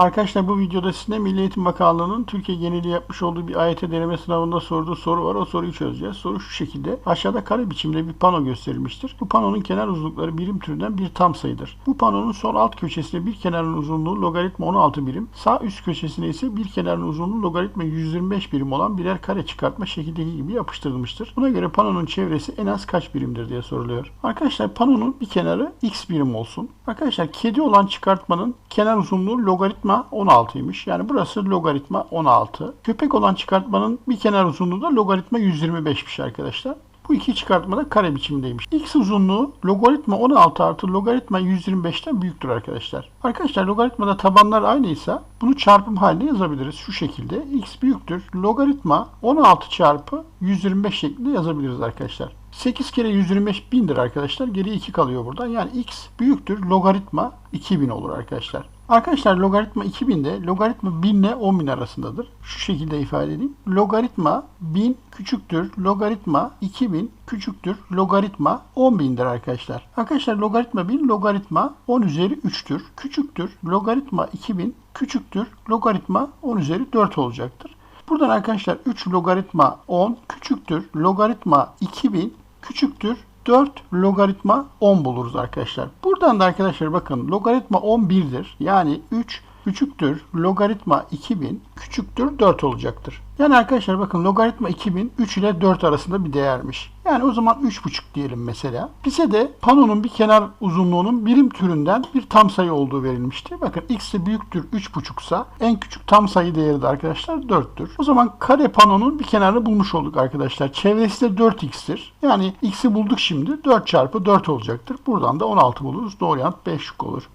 Arkadaşlar bu videoda sizinle Milli Eğitim Bakanlığı'nın Türkiye geneli yapmış olduğu bir AYT deneme sınavında sorduğu soru var. O soruyu çözeceğiz. Soru şu şekilde. Aşağıda kare biçimde bir pano gösterilmiştir. Bu panonun kenar uzunlukları birim türünden bir tam sayıdır. Bu panonun sol alt köşesinde bir kenarın uzunluğu logaritma 16 birim, sağ üst köşesine ise bir kenarın uzunluğu logaritma 125 birim olan birer kare çıkartma şekildeki gibi yapıştırılmıştır. Buna göre panonun çevresi en az kaç birimdir diye soruluyor. Arkadaşlar panonun bir kenarı x birim olsun. Arkadaşlar kedi olan çıkartmanın kenar uzunluğu logaritma 16'ymış. Yani burası logaritma 16. Köpek olan çıkartmanın bir kenar uzunluğu da logaritma 125'miş arkadaşlar. Bu iki çıkartma da kare biçimdeymiş. X uzunluğu logaritma 16 artı logaritma 125'ten büyüktür arkadaşlar. Arkadaşlar logaritmada tabanlar aynıysa bunu çarpım halinde yazabiliriz. Şu şekilde x büyüktür. Logaritma 16 çarpı 125 şeklinde yazabiliriz arkadaşlar. 8 kere 125 bindir arkadaşlar. Geriye 2 kalıyor buradan. Yani x büyüktür. Logaritma 2000 olur arkadaşlar. Arkadaşlar logaritma 2000 de logaritma 1000 ile 10.000 arasındadır. Şu şekilde ifade edeyim. Logaritma 1000 küçüktür. Logaritma 2000 küçüktür. Logaritma 10.000'dir arkadaşlar. Arkadaşlar logaritma 1000 logaritma 10 üzeri 3'tür. Küçüktür. Logaritma 2000 küçüktür. Logaritma 10 üzeri 4 olacaktır. Buradan arkadaşlar 3 logaritma 10 küçüktür. Logaritma 2000 küçüktür. 4 logaritma 10 buluruz arkadaşlar. Buradan da arkadaşlar bakın logaritma 11'dir. Yani 3 küçüktür logaritma 2000 küçüktür 4 olacaktır. Yani arkadaşlar bakın logaritma 2000 3 ile 4 arasında bir değermiş. Yani o zaman 3,5 diyelim mesela. Bize de panonun bir kenar uzunluğunun birim türünden bir tam sayı olduğu verilmişti. Bakın x de büyüktür 3,5 sa en küçük tam sayı değeri de arkadaşlar 4'tür. O zaman kare panonun bir kenarını bulmuş olduk arkadaşlar. Çevresi de 4x'tir. Yani x'i bulduk şimdi 4 çarpı 4 olacaktır. Buradan da 16 buluruz. Doğru yanıt 5 şık olur.